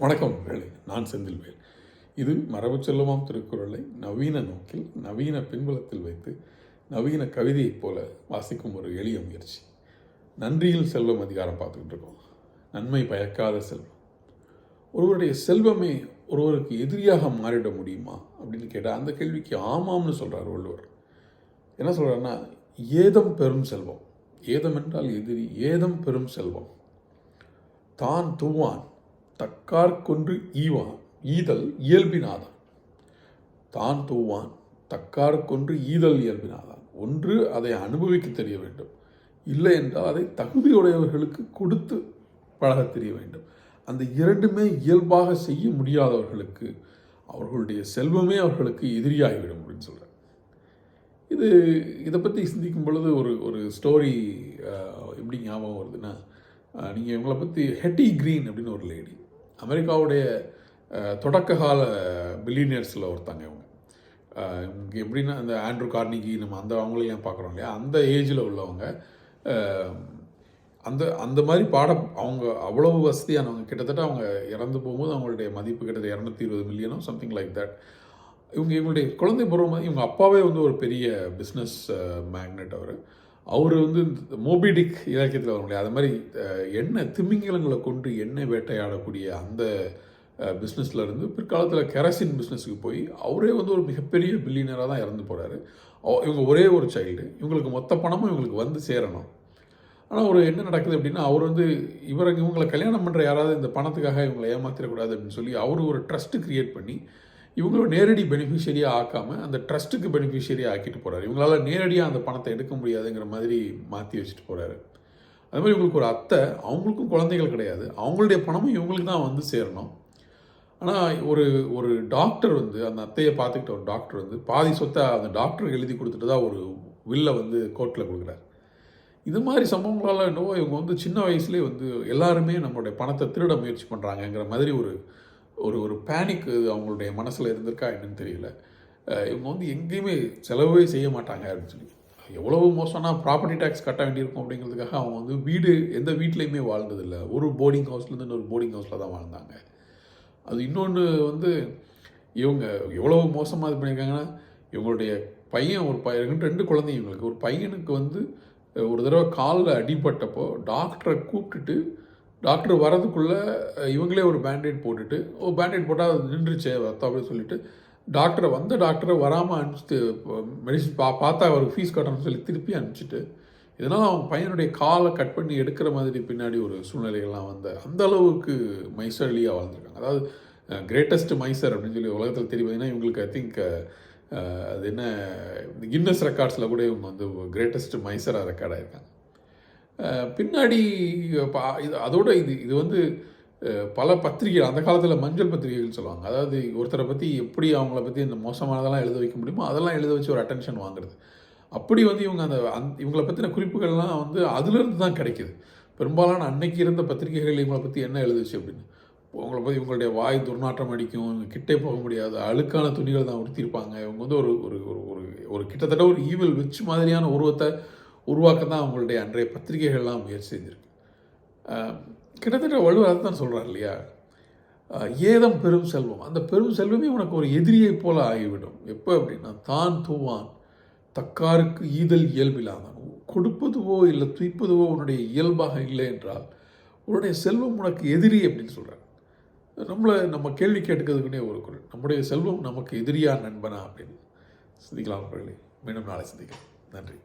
வணக்கம் வேலை. நான் செந்தில்வேல் இது மரபு செல்வமாம் திருக்குறளை நவீன நோக்கில் நவீன பின்புலத்தில் வைத்து நவீன கவிதையைப் போல வாசிக்கும் ஒரு எளிய முயற்சி. நன்றியில் செல்வம் அதிகாரம் பார்த்துக்கிட்டு இருக்கோம். நன்மை பயக்காத செல்வம். ஒருவருடைய செல்வமே ஒருவருக்கு எதிரியாக மாறிட முடியுமா அப்படின்னு கேட்டால் அந்த கேள்விக்கு ஆமாம்னு சொல்கிறார் வள்ளுவர். என்ன சொல்கிறாருன்னா ஏதம் பெரும் செல்வம். ஏதம் என்றால் எதிரி ஏதம் பெரும் செல்வம். தான் தூவான் தக்கார்கொன்று ஈவான் ஈதல் இயல்பினாதான். தான் தூவான் தக்கார்கொன்று ஈதல் இயல்பினாதான். ஒன்று அதை அனுபவிக்க தெரிய வேண்டும். இல்லை என்றால் அதை தகுதியுடையவர்களுக்கு கொடுத்து பழகத் தெரிய வேண்டும். அந்த இரண்டுமே இயல்பாக செய்ய முடியாதவர்களுக்கு அவர்களுடைய செல்வமே அவர்களுக்கு எதிரியாகிவிடும் அப்படின்னு சொல்கிறேன் இது இதை பற்றி சிந்திக்கும் பொழுது ஒரு ஒரு ஸ்டோரி எப்படி ஞாபகம் வருதுன்னா நீங்கள் இவங்களை பற்றி ஹெட்டி க்ரீன் அப்படின்னு ஒரு லேடி அமெரிக்காவுடைய தொடக்ககால தொடக்க கால பில்லியனியர்ஸில் இவங்க இவங்க எப்படின்னா அந்த ஆண்ட்ரூ கார்னிகி நம்ம அந்த அவங்களையும் பார்க்குறோம் இல்லையா? அந்த ஏஜில் உள்ளவங்க அந்த அந்த மாதிரி பாட அவங்க அவ்வளவு வசதியானவங்க. கிட்டத்தட்ட அவங்க இறந்து போகும்போது அவங்களுடைய மதிப்பு கிட்டத்தட்ட இரநூத்தி இருபது மில்லியனோ சம்திங் லைக் தட் இவங்க இவங்களுடைய குழந்தை பருவம் இவங்க அப்பாவே வந்து ஒரு பெரிய பிஸ்னஸ் மேக்னெட் அவர். அவர் வந்து இந்த மோபிடிக் இலக்கியத்தில் வர முடியாது. அது மாதிரி அஹ், எண்ணெய் திமிங்கலங்களை கொண்டு எண்ணெய் வேட்டையாடக்கூடிய அந்த பிஸ்னஸில் இருந்து பிற்காலத்தில் கெரசின் பிஸ்னஸுக்கு போய் அவரே வந்து ஒரு மிகப்பெரிய பில்லியனராக தான் இறந்து போகிறாரு இவங்க ஒரே ஒரு சைல்டு இவங்களுக்கு மொத்த பணமும் இவங்களுக்கு வந்து சேரணும். ஆனால் ஒரு என்ன நடக்குது அப்படின்னா அவர் வந்து இவரை இவங்களை கல்யாணம் பண்ணுற யாராவது இந்த பணத்துக்காக இவங்களை ஏமாத்திடக்கூடாது அப்படின்னு சொல்லி அவர் ஒரு ட்ரஸ்ட்டு க்ரியேட் பண்ணி இவங்களும் நேரடி பெனிஃபிஷரியாக ஆக்காமல் அந்த ட்ரஸ்ட்டுக்கு பெனிஃபிஷரியாக ஆக்கிட்டு போகிறாரு இவங்களால நேரடியாக அந்த பணத்தை எடுக்க முடியாதுங்கிற மாதிரி மாற்றி வச்சுட்டு போகிறாரு அது மாதிரி இவங்களுக்கு ஒரு அத்தை அவங்களுக்கும் குழந்தைகள் கிடையாது. அவங்களுடைய பணமும் இவங்களுக்கு தான் வந்து சேரணும். ஆனால் ஒரு ஒரு டாக்டர் வந்து அந்த அத்தையை பார்த்துக்கிட்ட ஒரு டாக்டர் வந்து பாதி சொத்தை அந்த டாக்டருக்கு எழுதி கொடுத்துட்டு தான் ஒரு வில்லை வந்து கோர்ட்டில் கொடுக்குறாரு. இது மாதிரி சம்பவங்களால் என்னவோ இவங்க வந்து சின்ன வயசுலேயே வந்து எல்லாருமே நம்மளுடைய பணத்தை திருட முயற்சி பண்ணுறாங்கங்கிற மாதிரி ஒரு ஒரு ஒரு பேனிக் அவங்களுடைய மனசில் இருந்திருக்கா என்னன்னு தெரியல. இவங்க வந்து எங்கேயுமே செலவே செய்ய மாட்டாங்க அப்படின்னு சொல்லி. எவ்வளவு மோசம்னா ப்ராப்பர்ட்டி டேக்ஸ் கட்ட வேண்டியிருக்கும் அப்படிங்கிறதுக்காக அவங்க வந்து வீடு எந்த வீட்லேயுமே வாழ்ந்ததில்லை. ஒரு போர்டிங் ஹவுஸ்லேருந்து இன்னொரு போர்டிங் ஹவுஸில் தான் வாழ்ந்தாங்க. அது இன்னொன்று வந்து இவங்க எவ்வளோ மோசமாக இது பண்ணியிருக்காங்கன்னா இவங்களுடைய பையன் ஒரு பையன் ரெண்டு குழந்தைங்க இவங்களுக்கு. ஒரு பையனுக்கு வந்து ஒரு தடவை காலில் அடிபட்டப்போ டாக்டரை கூப்பிட்டுட்டு டாக்டர் வரதுக்குள்ளே இவங்களே ஒரு பேண்டேட் போட்டுட்டு ஓ பேண்டேட் போட்டால் அது நின்றுச்சே ரத்தம் அப்படின்னு சொல்லிட்டு டாக்டரை வந்த டாக்டரை வராமல் அனுப்பிச்சிட்டு மெடிசன் பா பார்த்தா அவருக்கு ஃபீஸ் கட்டணும்னு சொல்லி திருப்பி அனுப்பிச்சிட்டு இதனால் அவங்க பையனுடைய காலை கட் பண்ணி எடுக்கிற மாதிரி பின்னாடி ஒரு சூழ்நிலைகள்லாம் வந்த அந்த அளவுக்கு மைசர்லியாக வாழ்ந்துருக்காங்க. அதாவது கிரேட்டஸ்ட் மைசர் அப்படின்னு சொல்லி உலகத்தில் தெரியும். பார்த்தீங்கன்னா இவங்களுக்கு ஐ திங்க் அது என்ன கின்னஸ் ரெக்கார்ட்ஸில் கூட இவங்க வந்து கிரேட்டஸ்ட் மைசராக ரெக்கார்ட் ஆகிருக்காங்க பின்னாடி பா- இது அதோட இது இது வந்து பல பத்திரிகைகள் அந்த காலத்தில் மஞ்சள் பத்திரிகைகள் சொல்லுவாங்க. அதாவது ஒருத்தரை பற்றி எப்படி அவங்கள பற்றி இந்த மோசமானதெல்லாம் எழுத வைக்க முடியுமோ அதெல்லாம் எழுத வச்சு ஒரு அட்டென்ஷன் வாங்குறது. அப்படி வந்து இவங்க அந்த அந் இவங்களை பற்றின குறிப்புகள்லாம் வந்து அதுலேருந்து தான் கிடைக்கிது. பெரும்பாலான அன்னைக்கு இருந்த பத்திரிகைகள் இவங்களை பற்றி என்ன எழுதுச்சு அப்படின்னு? உங்களை பற்றி இவங்களுடைய வாய் துர்நாற்றம் அடிக்கும் இவங்க கிட்டே போக முடியாது அழுக்கான துணிகள் தான் உடுத்தியிருப்பாங்க. இவங்க வந்து ஒரு ஒரு ஒரு ஒரு ஒரு கிட்டத்தட்ட ஒரு ஈவில் வச்சு மாதிரியான உருவத்தை உருவாக்க தான் அவங்களுடைய அன்றைய பத்திரிகைகள்லாம் முயற்சி செஞ்சிருக்கு. கிட்டத்தட்ட வள்ளுவர் அதை தான் சொல்கிறார் இல்லையா ஏதம் பெரும் செல்வம். அந்த பெரும் செல்வமே உனக்கு ஒரு எதிரியைப் போல ஆகிவிடும். எப்போ அப்படின்னா தான் தூவான் தக்காருக்கு ஈதல் இயல்பில்லாதான். கொடுப்பதுவோ இல்லை துய்ப்பதுவோ உன்னுடைய இயல்பாக இல்லை என்றால் உன்னுடைய செல்வம் உனக்கு எதிரி அப்படின்னு சொல்கிறார் நம்மளை நம்ம கேள்வி கேட்டுக்கிறதுக்குனே ஒரு குரல். நம்முடைய செல்வம் நமக்கு எதிரியா நண்பனா அப்படின்னு. சிந்திக்கலாம் மீண்டும் நாளை சிந்திக்கலாம். நன்றி.